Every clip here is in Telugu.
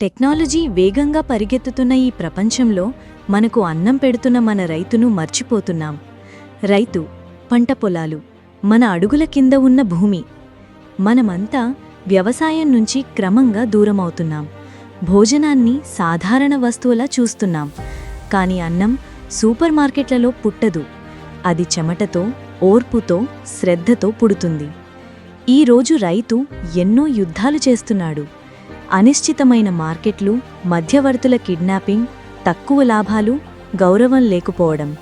టెక్నాలజీ వేగంగా పరిగెత్తుతున్న ఈ ప్రపంచంలో మనకు అన్నం పెడుతున్న మన రైతును మర్చిపోతున్నాం. రైతు పంట పొలాలు మన అడుగుల కింద ఉన్న భూమి. మనమంతా వ్యవసాయం నుంచి క్రమంగా దూరమవుతున్నాం. భోజనాన్ని సాధారణ వస్తువులా చూస్తున్నాం. కాని అన్నం సూపర్ మార్కెట్లలో పుట్టదు. అది చెమటతో ఓర్పుతో శ్రద్ధతో పుడుతుంది. ఈరోజు రైతు ఎన్నో యుద్ధాలు చేస్తున్నాడు. అనిశ్చితమైన మార్కెట్లు మధ్యవర్తుల కిడ్నాపింగ్ తక్కువ లాభాలు గౌరవం లేకపోవడం.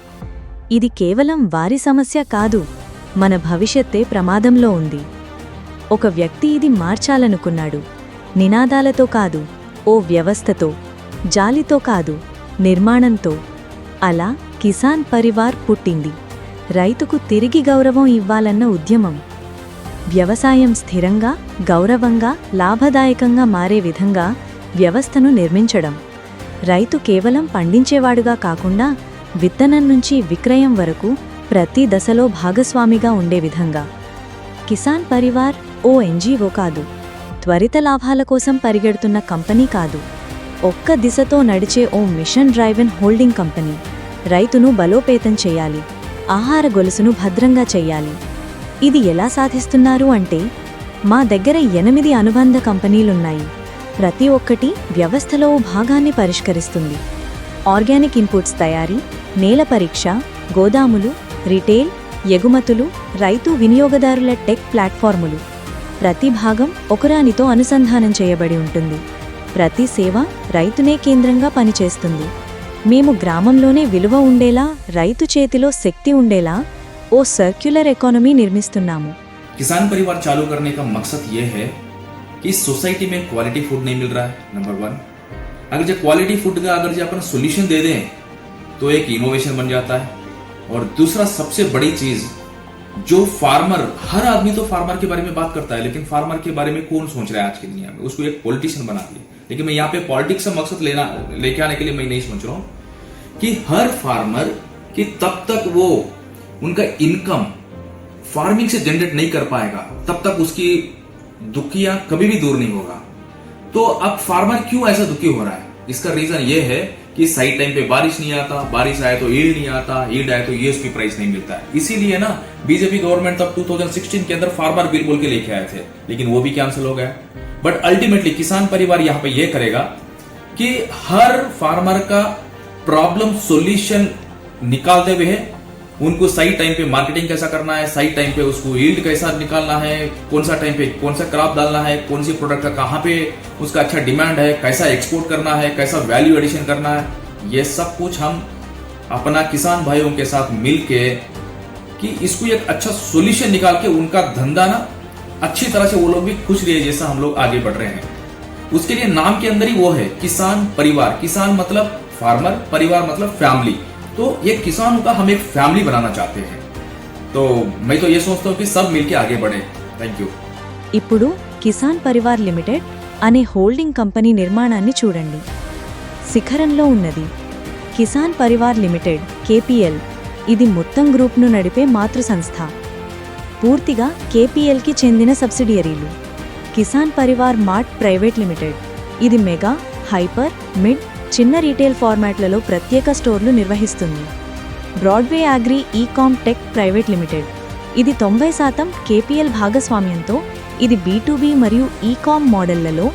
ఇది కేవలం వారి సమస్య కాదు మన భవిష్యత్తే ప్రమాదంలో ఉంది. ఒక వ్యక్తి ఇది మార్చాలనుకున్నాడు. నినాదాలతో కాదు ఓ వ్యవస్థతో జాలితో కాదు నిర్మాణంతో. అలా కిసాన్ పరివార్ పుట్టింది. రైతుకు తిరిగి గౌరవం ఇవ్వాలన్న ఉద్యమం. వ్యవసాయం స్థిరంగా గౌరవంగా లాభదాయకంగా మారే విధంగా వ్యవస్థను నిర్మించడం. రైతు కేవలం పండించేవాడుగా కాకుండా విత్తనం నుంచి విక్రయం వరకు ప్రతి దశలో భాగస్వామిగా ఉండే విధంగా. కిసాన్ పరివార్ ఓ ఎన్జీఓ కాదు. త్వరిత లాభాల కోసం పరిగెడుతున్న కంపెనీ కాదు. ఒక్క దిశతో నడిచే ఓ మిషన్ డ్రైవెన్ హోల్డింగ్ కంపెనీ. రైతును బలోపేతం చేయాలి. ఆహార గొలుసును భద్రంగా చెయ్యాలి ఇది ఎలా సాధిస్తున్నారు అంటే మా దగ్గర ఎనిమిది అనుబంధ కంపెనీలున్నాయి. ప్రతి ఒక్కటి వ్యవస్థలో భాగాన్ని పరిష్కరిస్తుంది. ఆర్గానిక్ ఇన్పుట్స్ తయారీ నేల పరీక్ష గోదాములు రిటైల్ ఎగుమతులు రైతు వినియోగదారుల టెక్ ప్లాట్ఫార్ములు. ప్రతి భాగం ఒకరానితో అనుసంధానం చేయబడి ఉంటుంది. ప్రతి సేవ రైతునే కేంద్రంగా పనిచేస్తుంది. మేము గ్రామంలోనే విలువ ఉండేలా రైతు చేతిలో శక్తి ఉండేలా ఓ సర్క్యులర్ ఎకానమీ నిర్మిస్తున్నాము किसान परिवार चालू करने का मकसद ये है कि इस सोसाइटी में क्वालिटी फूड नहीं मिल रहा है नंबर वन अगर जो क्वालिटी फूड का अगर जो अपन सोल्यूशन दे दें तो एक इनोवेशन बन जाता है और दूसरा सबसे बड़ी चीज जो फार्मर हर आदमी तो फार्मर के बारे में बात करता है लेकिन फार्मर के बारे में कौन सोच रहा है आज की दुनिया में उसको एक पॉलिटिशियन बना दिया लेकिन मैं यहाँ पे पॉलिटिक्स का मकसद लेना लेके आने के लिए मैं नहीं सोच रहा हूँ कि हर फार्मर कि तब तक वो उनका इनकम फ़ार्मिंग से जनरेट नहीं कर पाएगा, तब तक उसकी दुखिया कभी भी दूर नहीं होगा। तो अब फार्मर क्यों ऐसा दुखी हो रहा है? इसका रीजन ये है कि सही टाइम पे बारिश नहीं आता, बारिश आए तो ईल्ड नहीं आता ईल्ड आए तो यूएसपी प्राइस नहीं मिलता है। इसीलिए ना बीजेपी गवर्नमेंट तब 2016 के अंदर फार्मर बिल बोल के लेके आए थे, लेकिन वो भी कैंसिल हो गया। बट अल्टीमेटली किसान परिवार यहाँ पे ये करेगा कि हर फार्मर का प्रॉब्लम सोल्यूशन निकालते हुए उनको सही टाइम पे मार्केटिंग कैसा करना है, सही टाइम पे उसको यील्ड कैसा निकालना है, कौन सा टाइम पे कौन सा क्रॉप डालना है, कौन सी प्रोडक्ट का कहाँ पे उसका अच्छा डिमांड है, कैसा एक्सपोर्ट करना है, कैसा वैल्यू एडिशन करना है, ये सब कुछ हम अपना किसान भाइयों के साथ मिल के कि इसको एक अच्छा सोल्यूशन निकाल के उनका धंधा ना अच्छी तरह से वो लोग भी खुश रहे जैसा हम लोग आगे बढ़ रहे हैं। उसके लिए नाम के अंदर ही वो है, किसान परिवार। किसान मतलब फार्मर परिवार मतलब फैमिली तो ये किसानों का हम एक फैमिली बनाना चाहते हैं तो मैं तो ये सोचता हूँ कि सब मिलके आगे बढ़े थैंक यू ఇప్పుడు కిసాన్ పరివార్ లిమిటెడ్ అనే హోల్డింగ్ కంపెనీ నిర్మాణాన్ని చూడండి శిఖరంలో ఉన్నది కిసాన్ పరివార్ లిమిటెడ్ కేపీఎల్ ఇది మొత్తం గ్రూప్ను నడిపే మాతృ సంస్థ పూర్తిగా కేపీఎల్కి చెందిన సబ్సిడియరీలు Kisan Parivar mart private limited ఇది మెగా హైపర్ మిడ్ చిన్న రీటైల్ ఫార్మాట్లలో ప్రత్యేక స్టోర్లు నిర్వహిస్తుంది. Broadway agri ecom tech private limited. ఇది తొంభై శాతం కేపీఎల్ భాగస్వామ్యంతో ఇది బీ మరియు ఈకామ్ మోడళ్ళలో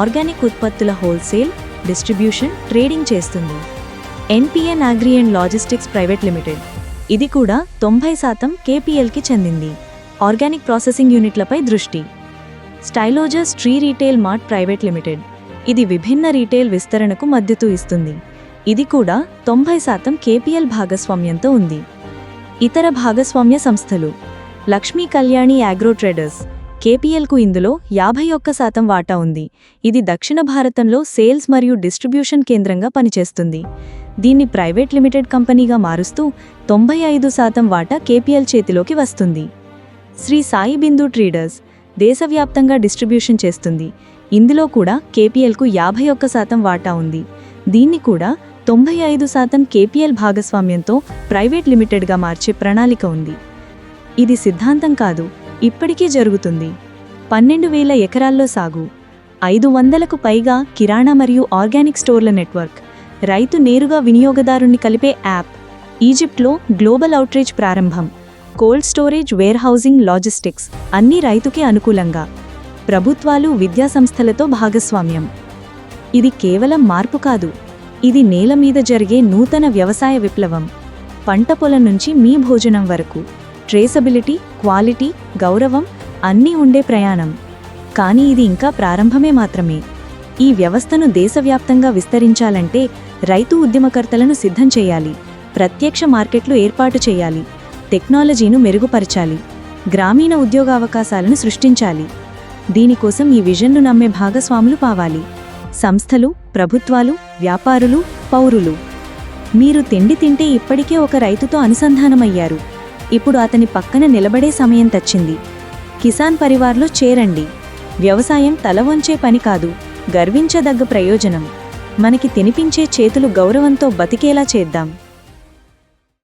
ఆర్గానిక్ ఉత్పత్తుల హోల్సేల్ డిస్ట్రిబ్యూషన్ ట్రేడింగ్ చేస్తుంది. NPN agri and logistics private limited. ఇది కూడా తొంభై శాతం కేపీఎల్కి చెందింది. ఆర్గానిక్ ప్రాసెసింగ్ యూనిట్లపై దృష్టి. స్టైలోజస్ tree retail mart private limited. ఇది విభిన్న రీటైల్ విస్తరణకు మద్దతు ఇస్తుంది. ఇది కూడా తొంభై శాతం కేపీఎల్ భాగస్వామ్యంతో ఉంది. ఇతర భాగస్వామ్య సంస్థలు లక్ష్మీ కళ్యాణి అగ్రో ట్రేడర్స్ కేపీఎల్కు ఇందులో యాభై ఒక్క శాతం వాటా ఉంది. ఇది దక్షిణ భారతంలో సేల్స్ మరియు డిస్ట్రిబ్యూషన్ కేంద్రంగా పనిచేస్తుంది. దీన్ని ప్రైవేట్ లిమిటెడ్ కంపెనీగా మారుస్తూ తొంభై ఐదు శాతం వాటా కేపీఎల్ చేతిలోకి వస్తుంది. శ్రీ సాయి బిందు ట్రేడర్స్ దేశవ్యాప్తంగా డిస్ట్రిబ్యూషన్ చేస్తుంది. ఇందులో కూడా కేపీఎల్కు యాభై ఒక్క శాతం వాటా ఉంది. దీన్ని కూడా తొంభై ఐదు శాతం కేపీఎల్ భాగస్వామ్యంతో ప్రైవేట్ లిమిటెడ్గా మార్చే ప్రణాళిక ఉంది. ఇది సిద్ధాంతం కాదు ఇప్పటికీ జరుగుతుంది. పన్నెండు వేల ఎకరాల్లో సాగు ఐదు వందలకు పైగా కిరాణా మరియు ఆర్గానిక్ స్టోర్ల నెట్వర్క్ రైతు నేరుగా వినియోగదారుణ్ణి కలిపే యాప్ ఈజిప్ట్లో గ్లోబల్ అవుట్రీచ్ ప్రారంభం cold storage warehousing logistics అన్నీ రైతుకే అనుకూలంగా ప్రభుత్వాలు విద్యాసంస్థలతో భాగస్వామ్యం. ఇది కేవలం మార్పు కాదు. ఇది నేల మీద జరిగే నూతన వ్యవసాయ విప్లవం. పంట పొలం నుంచి మీ భోజనం వరకు. ట్రేసబిలిటీ క్వాలిటీ గౌరవం అన్నీ ఉండే ప్రయాణం. కానీ ఇది ఇంకా ప్రారంభమే మాత్రమే. ఈ వ్యవస్థను దేశవ్యాప్తంగా విస్తరించాలంటే రైతు ఉద్యమకర్తలను సిద్ధం చేయాలి. ప్రత్యక్ష మార్కెట్లు ఏర్పాటు చేయాలి. టెక్నాలజీను మెరుగుపరచాలి. గ్రామీణ ఉద్యోగావకాశాలను సృష్టించాలి. దీనికోసం ఈ విజన్ను నమ్మే భాగస్వాములు పావాలి సంస్థలు ప్రభుత్వాలు వ్యాపారులు పౌరులు. మీరు తిండి తింటే ఇప్పటికే ఒక రైతుతో అనుసంధానమయ్యారు. ఇప్పుడు అతని పక్కన నిలబడే సమయం తచ్చింది. కిసాన్ పరివార్లో చేరండి. వ్యవసాయం తల వంచే పని కాదు గర్వించదగ్గ ప్రయోజనం. మనకి తినిపించే చేతులు గౌరవంతో బతికేలా చేద్దాం.